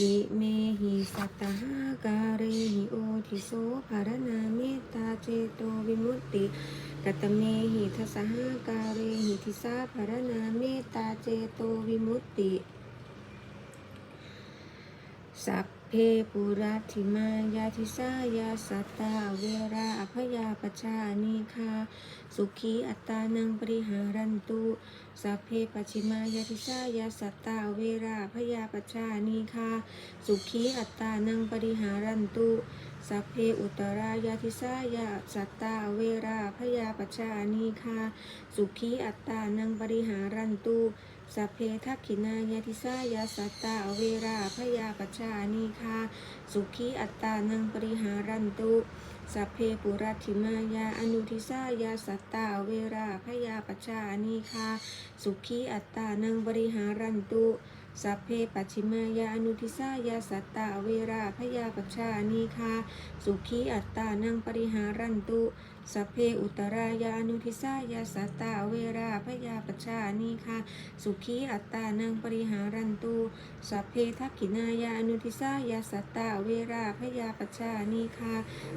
อิเมหิสัตตหาการิหิโอทิโสภารนาเมตตาเจโตวิมุตติกัตเมหิทัสหาการิหิทิสาภารนาเมตตาเจโตวิมุตติสัพ เพปุราธิมายาทิสายาสัตตาเวราอภยาปชานิคาสุขีอัตตานังปริหารันตุสัพเพปชิมายาทิสายาสัตตาเวราอภยาปชานิคาสุขีอัตตานังปริหารันตุสัพเพอุตรายาทิสายาสัตตาเวราอภยาปชานิคาสุขีอัตตานังปริหารันตุ สัพเพทักขินายาทิสายาสัตตาเวราพยาปชานิคาสุขีอัตตานังปริหารันตุสัพเพปุรัติมายาอนุทิสายาสัตตาเวราพยาปชานิคาสุขีอัตตานังปริหารันตุ สัพเพปัจฉิมายาอนุทิสายาสัตตาเวราพยาปชานิคา สุขีอัตตานังปริหารันตุสัพเพอุตรายาอนุทิสายาสัตตาเวราพยาปชานิคาสุขีอัตตานังปริหารันตุสัพเพทักขินายาอนุทิสายาสัตตาเวราพยาปชานิคา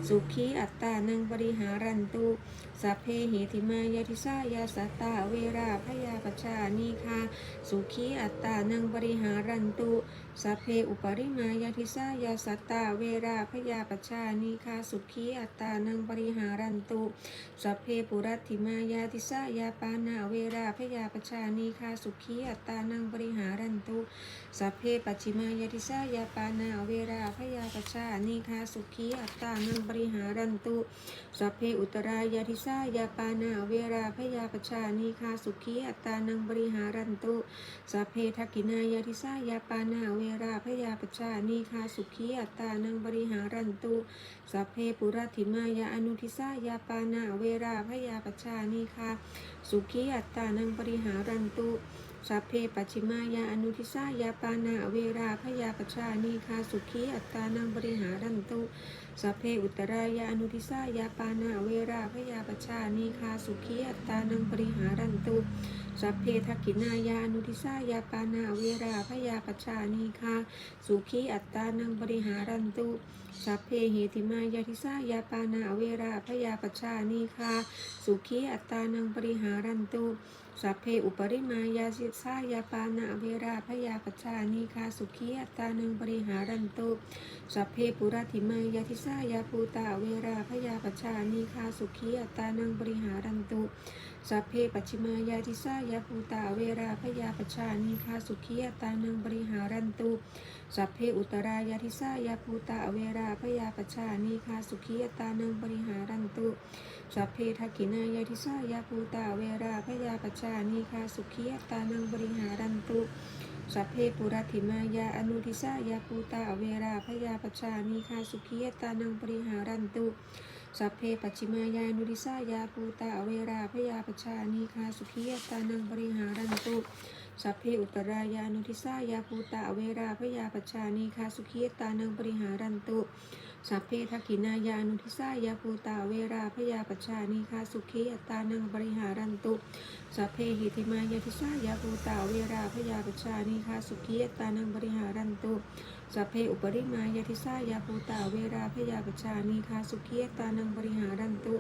สุขีอัตตานังปริหารันตุ สัพเพเหติมายาทิสายาสัตตาเวราพยาปชานีคาสุขีอัตตานังบริหารันตุสัพเพอุปริมายาทิสายาสัตตาเวราพยาปชานิคาสุขีอัตตานังปริหารันตุสัพเพปุรัติมายาทิสายาปานาเวราพยาปชานิคาสุขีอัตตานังปริหารันตุสัพเพปัจฉิมายาทิสายาปานาเวราพยาปชานิคาสุขีอัตตานังปริหารันตุสัพเพอุตรายาทิสายาปานาเวราพยาปชานิคาสุขีอัตตานังปริหารันตุสัพเพทักขินายาทิสายาปานาเวราพยาปชานิคาสุขีอัตตานังปริหารันตุสัพเพปุรัติมายาอนุทิสายาปานาเวราพยาปชานิคาสุขีอัตตานังปริหารันตุสัพเพปัจฉิมายาอนุทิสายาปานาเวราพยาปชานิคาสุขีอัตตานังปริหารันตุสัพเพอุตรายาอนุทิสายาปานาเวราพยาปชานิคาสุขีอัตตานังปริหารันตุ สัพเพทักขินายานุทิสายาปานาเวราพยาปชานีคาสุขีอัตตานังบริหารันตุสัพเพเหติมายาทิสายาปานาเวราพยาปชานีคาสุขีอัตตานังบริหารันตุสัพเพอุปริมายาสิสายาปานาเวราพยาปชานิคาสุขีอัตานังปริหารันตุสัพเพปุรัติมายาทิสายาภูตาเวราพยาปชานิคาสุขีอัตานังปริหารันตุสัพเพปัจฉิมายาทิสายาภูตาเวราพยาปชานิคาสุขีอัตานังปริหารันตุสัพเพอุตรายาทิสายาภูตาเวราพยาปชานิคาสุขีอัตตานังปริหารันตุ สัพเพทักขินายาทิสายาภูตาเวราพยาปชานิคาสุขีอัตานังปริหารันตุสัพเพปุรัติมายาอนุทิสายาภูตาเวราพยาปชานิคาสุขีอัตานังปริหารันตุสัพเพปัจฉิมายานุทิสายาภูตาเวราพยาปชานิคาสุขีอัตานังปริหารันตุสัพเพอุตรายานุทิสายาภูตาเวราพยาปชานิคาสุขีอัตานังปริหารันตุ สัพเพทักขินายานุทิสายาภูตาเวราพยาปัชานิคาสุขีอัตตานังปริหารันตุสัพเพหิติมายาทิสายาภูตาเวราพยาปัชานิคาสุขีอัตตานังปริหารันตุสัพเพอุปริมายาทิสายาภูตาเวราพยาปัชานิคาสุขีอัตตานังปริหารันตุ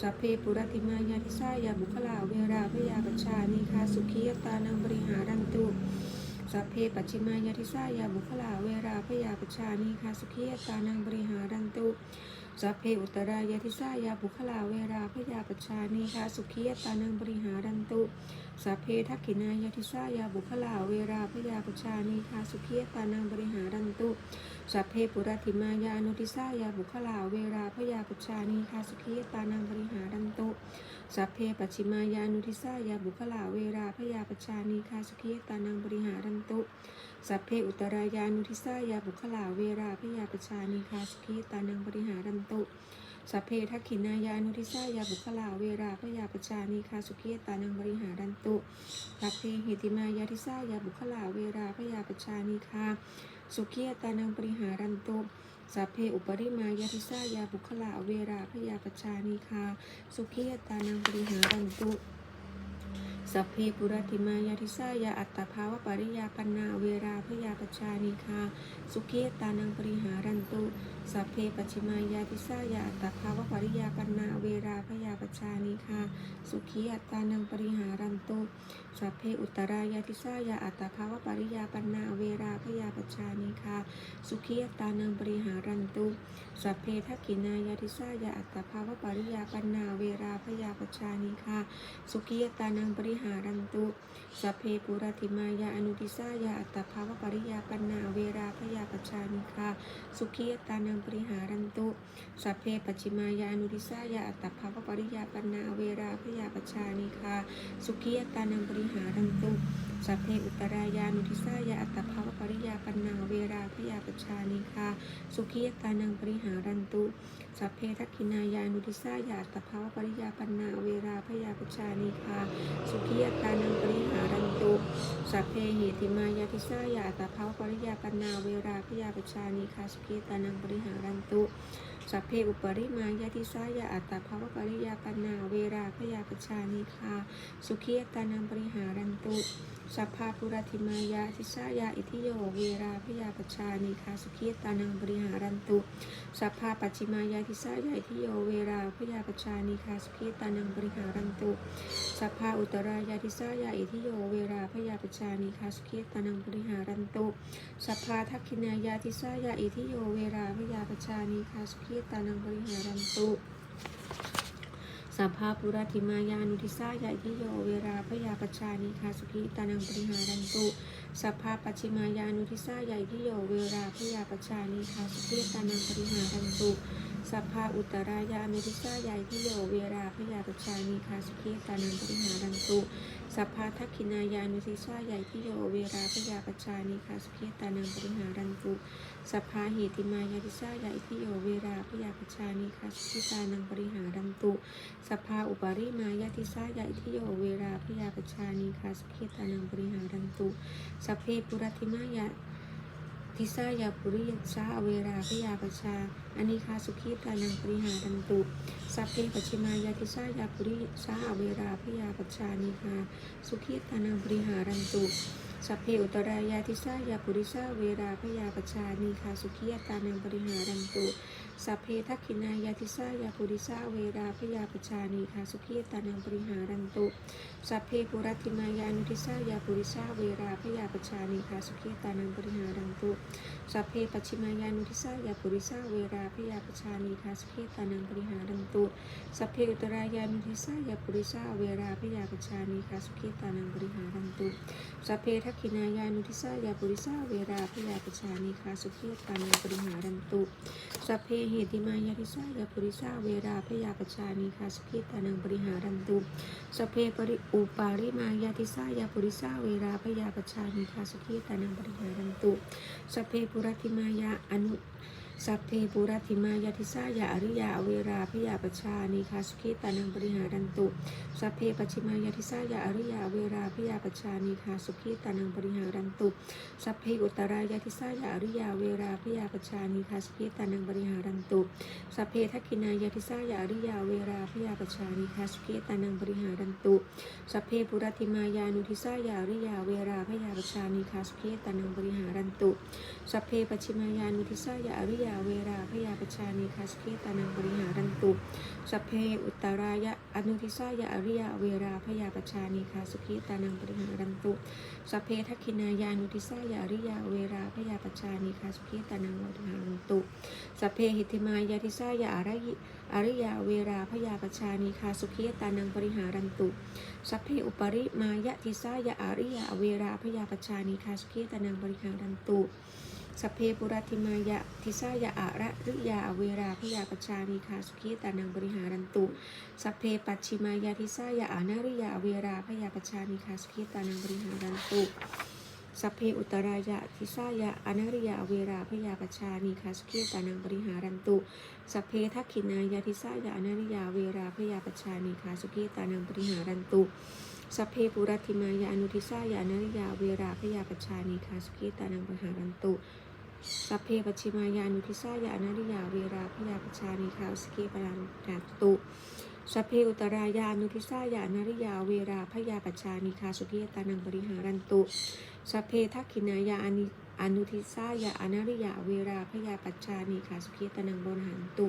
สัพเพปุรติมายาทิสายาบุคลาเวราพยาปัชานิคาสุขีอัตตานังปริหารันตุ สัพเพปัจฉิมายาทิสายาบุคลาเวราพยาปชานิคาสุขีอัตานังปริหารันตุสัพเพอุตรายาทิสายาบุคลาเวราพยาปชานิคาสุขีอัตานังปริหารันตุสัพเพทักขินายาทิสายาบุคลาเวราพยาปชานิคาสุขีอัตานังปริหารันตุสัพเพปุรติมายานุทิสายาบุคลาเวราพยาปชานิคาสุขีอัตานังปริหารันตุ สัพเพปัจฉิมายานุทิสายาบุคลาเวราพยาปชานิคาสุขีตานังปริหารันตุสัพเพอุตรายานุทิสายาบุคลาเวราพยาปชานิคาสุขีตานังปริหารันตุสัพเพทักขินายานุทิสายาบุคลาเวราพยาปชานิคาสุขีตานังบริหารันตุสัพเพหิติมายาทิสายาบุคลาเวราพยาปชานิคาสุขีตานังบริหารันตุ สัพเพอุปริมายาทิสายาบุคลาเวราพยาปชานิคา สุขียตตานังบริหารันตุ สัพเพปุรติมายาทิสายาอัตตภาวะปริยาปันนาเวราพยาปชานิคา สุขีตานังปริหารันตุ สัพเพปัจฉิมายาทิสายาอัตตภาวะปริยาปันนาเวราพยาปชานิคา สุขีอัตตานังปริหารันตุ สัพเพอุตรายาทิสายาอัตตภาวะปริยาปันนาเวราพยาปชานิคา สุขีอัตตานังปริหารันตุ สัพเพทักขินายาทิสายาอัตตภาวะปริยาปันนาเวราพยาปชานิคา สุขียตานังปริหารันตุ สัพเพปุรติมายาอนุทิสายาอัตตภาวปริยาปันนาเวราพยาปชานิคาสุขียตานังปริหารันตุสัพเพปัจฉิมายาอนุทิสายาอัตตภาวปริยาปันนาเวราพยาปชานิคาสุขียตานังปริหารันตุสัพเพอุตรายานุทิสายาอัตตภาวปริยาปันนาเวราพยาปชานิคาสุขียตานังปริหารันตุสัพเพทักขินายานุทิสายาอัตตภาวปริยาปันนาเวราพยาปชานิคาสุขียตานังปริหารันตุสัพเพเหติมายาทิสายาตตาภาวปริยาปันนาเวราพยาปชานิคาสกิตานังปริหารันตุสัพเพอุปริมายาทิสายาอัตตภาวปริยาปันนาเวราพยาปชานิคาสุขียตานังปริหารันตุ สัพพาปุรติมายาทิสายาอิทิโยเวราพยาปชานิคาสุขีตานังปริหารันตุสัพพาปัจฉิมายาทิสายาอิทิโยเวราพยาปชานิคาสุขีตานังปริหารันตุสัพพาอุตรายาทิสายาอิทิโยเวราพยาปชานิคาสุขีตานังปริหารันตุสัพพาทักขินายาทิสายาอิทิโยเวราพยาปชานิคาสุขีตานังปริหารันตุ สัพพาปุรติมายานุทิสายาอิทิโยเวราพยาปชานิคาสุขีตานังปริหารันตุสัพพาปัจฉิมายานุทิสายาอิทิโยเวราพยาปชานิคาสุขีตานังปริหารันตุสัพพาอุตรายานุทิสายาอิทิโยเวราพยาปชานิคาสุขีตานังปริหารันตุสัพพาทักขินายานุทิสายาอิทิโยเวราพยาปชานิคาสุขีตานังปริหารันตุ สัพพาเหติมายาทิสายาอิทิโยเวราพยาปชานิคาสุขีตานังปริหารันตุสัพพาอุปาริมายาทิสายาอิทิโยเวราพยาปชานิคาสุขีตานังปริหารันตุสัพเพปุรติมายาทิสายาปุริยสาเวราพยาปชาอานิคาสุขีตานังปริหารันตุสัพเพปัจฉิมายาทิสายาปุริสาเวราพยาปชานิคาสุขีตานังปริหารันตุ สัพเพอุตรายาทิสายาปุริสาเวราพยาปชานีคาสุขียตานังปริหารันตุ สัพเพทักขินายาทิสายาปุริสาเวราพยาปชานีคาสุขีตานังปริหารันตุ สัพเพปุรัติมายานุทิสายาปุริสาเวราพยาปชานีคาสุขีตานังปริหารันตุ สัพเพปัจฉิมายานุทิสายาปุริสาเวราพยาปชานีคาสุขีตานังปริหารันตุ สัพเพอุตรายานุทิสายาปุริสาเวราพยาปชานีคาสุขีตานังปริหารันตุ สัพเพทักขินายานุทิสายาปุริสาเวราพยาปชานีคาสุขีตานังปริหารันตุ สัพเพเหติมายาทิสายาปุริสาเวราพยาปชานิคาสุขิตานังปริหารันตุสเพปริอุปาริมายาทิสายาปุริสาเวราพยาปชานิคาสุขิตานังปริหารันตุสเพปุรติมายาอนุ สัพเพปุรัติมายาทิสายาอริยาเวราพยาปชานิคาสุขิตานังปริหารันตุ สัพเพปชิมายาทิสายาอริยาเวราพยาปชานิคาสุขิตานังปริหารันตุ สัพเพอุตรายาทิสายาอริยาเวราพยาปชานิคาสุขิตานังปริหารันตุ สัพเพทักขินายาทิสายาอริยาเวราพยาปชานิคาสุขิตานังปริหารันตุ สัพเพปุรัติมายานุทิสายาอริยาเวราพยาปชานิคาสุขิตานังปริหารันตุ สัพเพปัจฉิมายานุทิสายาอริยายาเวราพยาปชานิคาสุขิตานังปริหารันตุสัพเพอุตรายะอนุทิสายาอริยาเวราพยาปชานิคาสุขิตานังปริหารันตุสัพเพทักขินายานุทิสายาอริยาเวราพยาปชานิคาสุขิตานังปริหารันตุสัพเพหิติมายาทิสายาอริยอริยาเวราพยาปชานิคาสุขิตานังปริหารันตุสัพเพอุปริมายะทิสายาอริยาเวราพยาปชานิคาสุขิตานังปริหารันตุ สเพปุรติมายะทิสายาอาระริยาเวราพยาปชานิคาสุขิตานังบริหารันตุสเพปัจฉิมายาทิสายาอานาริยาเวราพยาปชานิคาสุขิตานังบริหารันตุสัพเพอุตรายะทิสายะอนาริยาเวราพยาปชานิคาสุขิตานังบริหารันตุสัพเพทักขินายาทิสายะอนาริยาเวราพยาปชานิคาสุขิตานังบริหารันตุสัพเพปุรติมายาอนุทิสายานาริยาเวราพยาปชานิคาสุขิตานังบริหารันตุ สัพเพปัจฉิมายานุทิสายานาริยาเวราพยาปชานิคาสุขิปารันตุสัพเพอุตรายานุทิสายานาริยาเวราพยาปชานิคาสุขิยตานังปริหารันตุสัพเพทักขินายาอนิอนุทิสายาอนาริยาเวราพยาปชานิคาสุขิยตานังบรหันตุ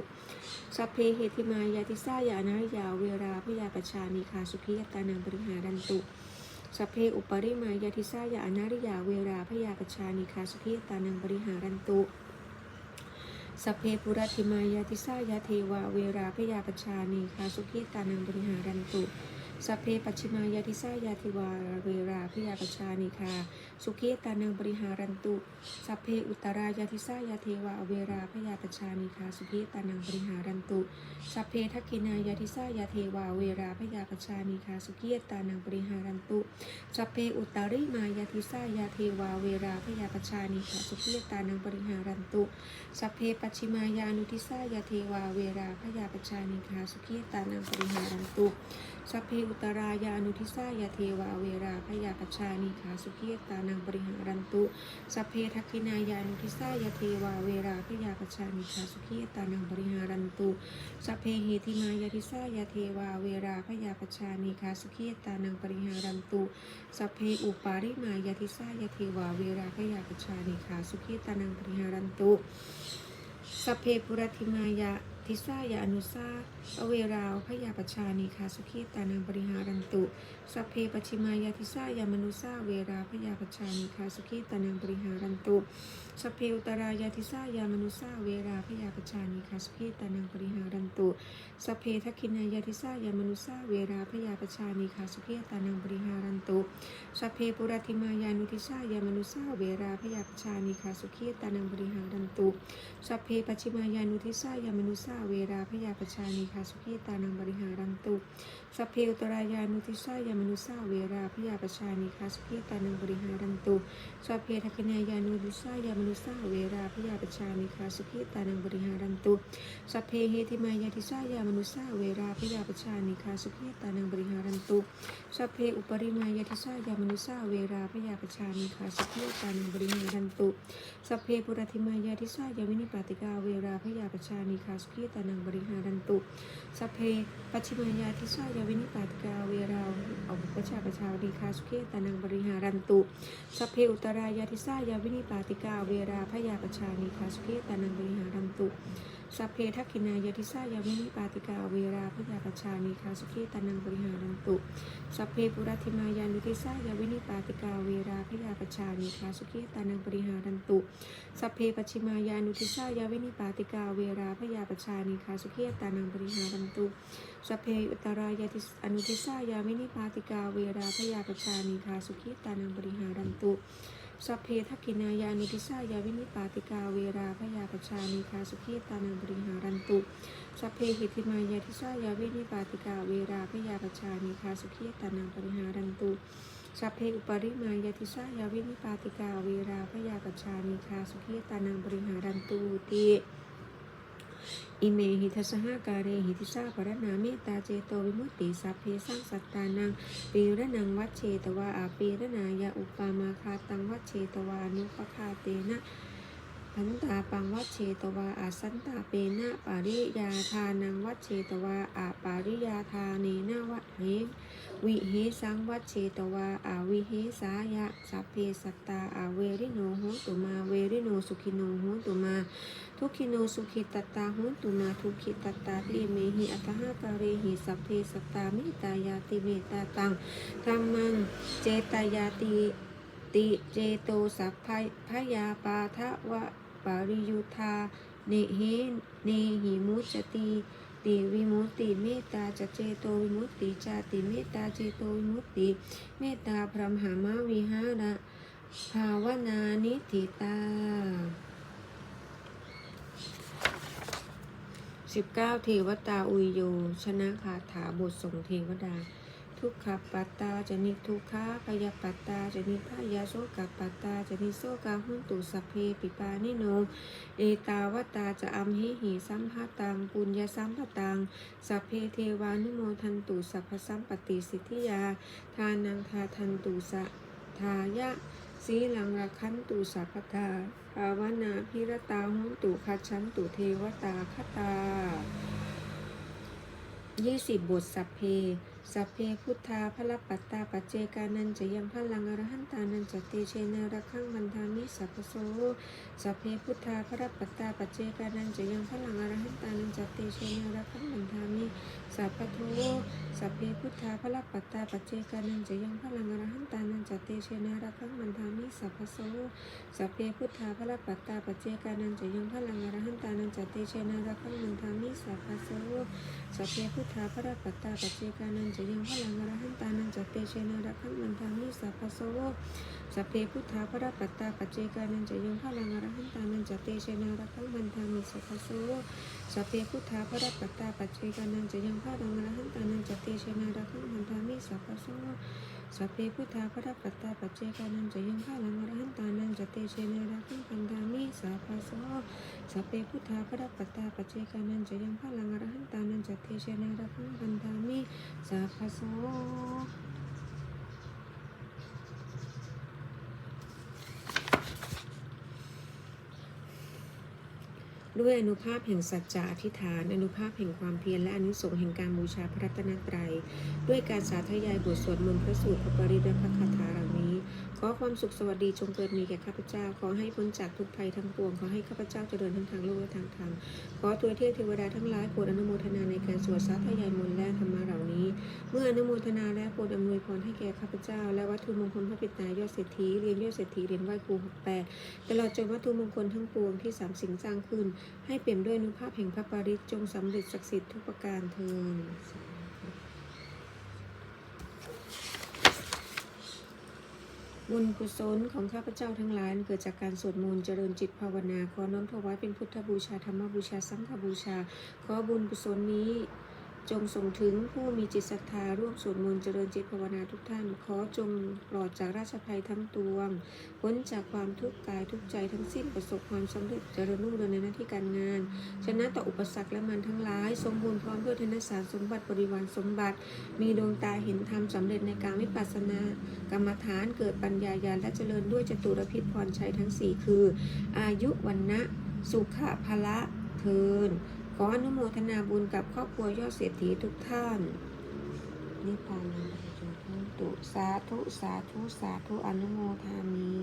สัพเพเหติมายาทิสายาอนาริยาเวราพยาปชานิคาสุขิยตานังปริหารันตุ สัพเพอุปริมายาทิสายาอนาริยาเวราพยาปชานิคาสเพตานังปริหารันตุสัพเพปุรติมายาติสายาเทวาเวราพยาปชานิคาสุขิตานังบริหารันตุ สัพเพปัจฉิมายาติสายาเทวาเวราพยาปชานีคา สุขิตานังบริหารันตุ สัพเพอุตรายาติสายาเทวาเวราพยาปชานีคา สุขิตานังบริหารันตุ สัพเพทักขินายาติสายาเทวาเวราพยาปชานีคา สุขิตานังบริหารันตุ สัพเพอุตริมายาติสายาเทวาเวราพยาปชานีคา สุขิตานังบริหารันตุ สัพเพปัจฉิมายานุทิสายาเทวาเวราพยาปชานิคา สุขีตานังปริหารันตุ สัพเพอุตรายานุทิสายาเทวาเวราพยาปชานิคาสุขีตานังปริหารันตุสัพเพทักินายานุทิสายาเทวาเวราพยาปชานิคาสุขีตานังปริหารันตุสัพเพเหติมายาทิสายาเทวาเวราพยาปชานิคาสุขีตานังปริหารันตุสัพเพอุปาริมายาทิสายาเทวาเวราพยาปชานิคาสุขีตานังปริหารันตุสัพเพปุรธิมายะ ทิสายาอนุสาอเวราวพยาปชานีคาสุขีตานังปริหารันตุ สัพเพปชิมายาทิสายามนุสาเวราพยาปชานีคาสุขีตานังปริหารันตุสัพเพอุตรายาทิสายามนุสาเวราพยาปชานีคาสุขีตานังปริหารันตุสัพเพทักขินายาทิสายามนุสาเวราพยาปชานีคาสุขีตานังปริหารันตุสัพเพปุรธิมายานุทิสายามนุสาเวราพยาปชานีคาสุขีตานังปริหารันตุสัพเพปัจฉิมายานุทิสายามนุสาเวราพยาปชานีคาสุขีตานังบริหารันตุสัพเพอุตรายานุทิสายามมนุสาเวราพยาประชานีคาสุขีตานังบริหารันตุสัพเพทักนายานุทิสายามนุสาเวราพยาประชานีคาสุขีตานังบริหารันตุสัพเพเหติมายาทิสายามนุสาเวราพยาประชานีคาสุขีตานังบริหารันตุสัพเพอุปริมายาทิสายามนุสาเวราพยาประชานีคาสุขีตานังบริหารันตุสัพเพปุรธิมายาทิสายาวินิปาติกาเวราพยาประชานีคาสุขีตานังบริหารันตุสเพปัจฉิมายาทิสายาวินิปาติกาเวราอบุปชาประชาวดีคาสุขีตานังบริหารันตุสัพเพอุตรายาทิสายาวินิปาติกาเวราพยาประชานีคาสุขีตานังบริหารันตุ สัพเพทักขินายาทิสายาวินิปาติกาเวราพยาปชานีคาสุขีตานังบริหารันตุ สัพเพปุรธิมายานุทิสายาวินิปาติกาเวราพยาปชานีคาสุขีตานังบริหารันตุ สัพเพปชิมายานุทิสายาวินิปาติกาเวราพยาปชานิคาสุขีตานังปริหารันตุ สัพเพอุตรายาติอนุทิสายาวินิปาติกาเวราพยาปชานิคาสุขีตานังปริหารันตุ สัพเพทักขินายานุทิสายาวินิปาติกาเวราพยาปชานิคาสุขีตานังบริหารันตุสัพเพหิติมายาทิสายาวินิปาติกาเวราพยาปชานิคาสุขีตานังบริหารันตุสัพเพอุปริมายาทิสายาวินิปาติกาเวราพยาปชานิคาสุขีตานังบริหารันตุติ อิเมหิทัสหการเรหิทิสาปรณาเมตตาเจโตวิมุตติสัพเพสร้างสัตตานังปีระนังวัชเชตวาอาปีระนายาอุปามาคาตังวัชเชตวานุปคาเตนะพันตาปังวัชเชตวาอาสันตาเปนะปาริยาทานังวัชเชตวาอาปาริยาทาเนนะวะเหวิเหสังวัชเชตวาอาวิเหสายะสัพเพสัตตาอาเวริโนโหตุมาเวริโนสุขิโนโหตุมา ทุกขิโนสุขิตตาหุตุนาทุกขิตตาติเมหิอัตหาการหิสัพเพสตาเมตตายาติเมตตาตังธรรมังเจตายาติติเจโตสัพพยพยาปาทะวะปาริยุทาเนเหเนหิมุจติติวิมุตติเมตตาจเจโตวิมุตติจาติเมตตาเจโตวิมุตติเมตตาพรหมหามาวิหาระภาวนานิธิตา สิบเก้าเทวตาอุยโย ชนะคาถาบทส่งเทวดา ทุกขปัตตาจะนิทุกขาพยาปัตตาจะนิพยาโสกปัตตาจะนิโสกาหุนตุสัพเพปิปานิโน เอตาวตาจะอัมหิหิสัมภตังปุญญสัมปตัง สัพเพเทวานุโมทันตุสัพพสัมปติสิทธิยา ทานังทาทันตุสะทายะ สีลังราคันตุสัพพทาภาวนาพิรตาหุนตุคัชันตุเทวตาคตา ยี่สิบบทสัพเพ สัพเพพุทธาพระปัตตาปัจเจกานันจะยังพลังอรหันตานันจะเตเชนะระคังมันทามิสัพโส สัพเพพุทธาพระปัตตาปัจเจกานันจะยังพลังอรหันตานันจะเตเชนะระคังมันทามิสัพโทสัพเพพุทธาพระปัตตาปัจเจกานันจะยังพลังอรหันตานันจะเตเชนะระคังมันทามิสัพโส สัพเพพุทธาพระปัตตาปัจเจกานันจะยังพลังอรหันตานันจะเตเชนะระคังมันทามิสัพพโส สัพเพพุทธาพระปัตตาปัจเจกานันจะยังพลังอรหันตานันจะเตเชนะระคังมันทามิ สัพพโสสัพเพพุทธาพระปัตตาปัจเจกานันจะยังพลังอรหันตานันจะเตเชนะระคังมันทามิสัพพโสสัพเพพุทธาพระปัตตาปัจเจกานันจะยังพลังอรหันตานันจะเตเชนะระคังมันทามิสัพพโสสัพเพพุทธาพระปัตตาปัจเจกานันจะยังพลังอรหันตานันจะเตเชนะระคังมันทามิสัพพโสสัพเพพุทธาพระปัตตาปัจเจกานันจะยังพลังอรหันตานันจะเตเชนะระคังมันทามิสัพพโส ด้วยอนุภาพแห่งสัจจะอธิษฐาน อนุภาพแห่งความเพียรและอนุสงแห่งการบูชาพระรัตนตรัย ด้วยการสาธยายบทสวดมนต์พระสูตรพระปริตและพระคาถาเหล่านี้ ขอความสุขสวัสดีจงเกิดมีแก่ข้าพเจ้า ขอให้พ้นจากทุกภัยทั้งปวง ขอให้ข้าพเจ้าเจริญทั้งทางโลกและทางธรรม ขอตัวเทพเทวดาทั้งหลายโปรดอนุโมทนาในการสวดสาธยายมนต์และธรรมะเหล่านี้ เมื่ออนุโมทนาและโปรดอำนวยพรให้แก่ข้าพเจ้า และวัตถุมงคลพระปิตายอดเศรษฐีเรียนยอดเศรษฐีเรียนไหวครูหกแปดตลอดจนวัตถุมงคลทั้งปวงที่สามสิ่งสร้างขึ้น ให้เปี่ยมด้วยอนุภาพแห่งพระปริตรจงสำเร็จศักดิ์สิทธิ์ทุกประการเทิน บุญกุศลของข้าพเจ้าทั้งหลายเกิดจากการสวดมนต์เจริญจิตภาวนา ขอน้อมถวายเป็นพุทธบูชาธรรมบูชาสังฆบูชา ขอบุญกุศลนี้ จงส่งถึงผู้มีจิตศรัทธาร่วมสวดมนต์เจริญจิตภาวนาทุกท่าน ขอจงปลอดจากราชภัยทั้งปวงพ้นจากความทุกข์กายทุกใจทั้งสิ้นประสบความสำเร็จเจริญรุ่งเรืองในหน้าที่การงาน ชนะต่ออุปสรรคและมันทั้งหลาย สมบูรณ์พร้อมด้วยธนสารสมบัติบริวารสมบัติ มีดวงตาเห็นธรรมสำเร็จในการวิปัสสนากรรมฐานเกิดปัญญาญาณและเจริญด้วยจตุรพิษพรชัยทั้งสี่คือ อายุวันนะสุขะละเทิน ขออนุโมทนาบุญกับครอบครัวยอดเศรษฐีทุกท่าน นิพพานังจุตุสาธุสาธุสาธุอนุโมทามี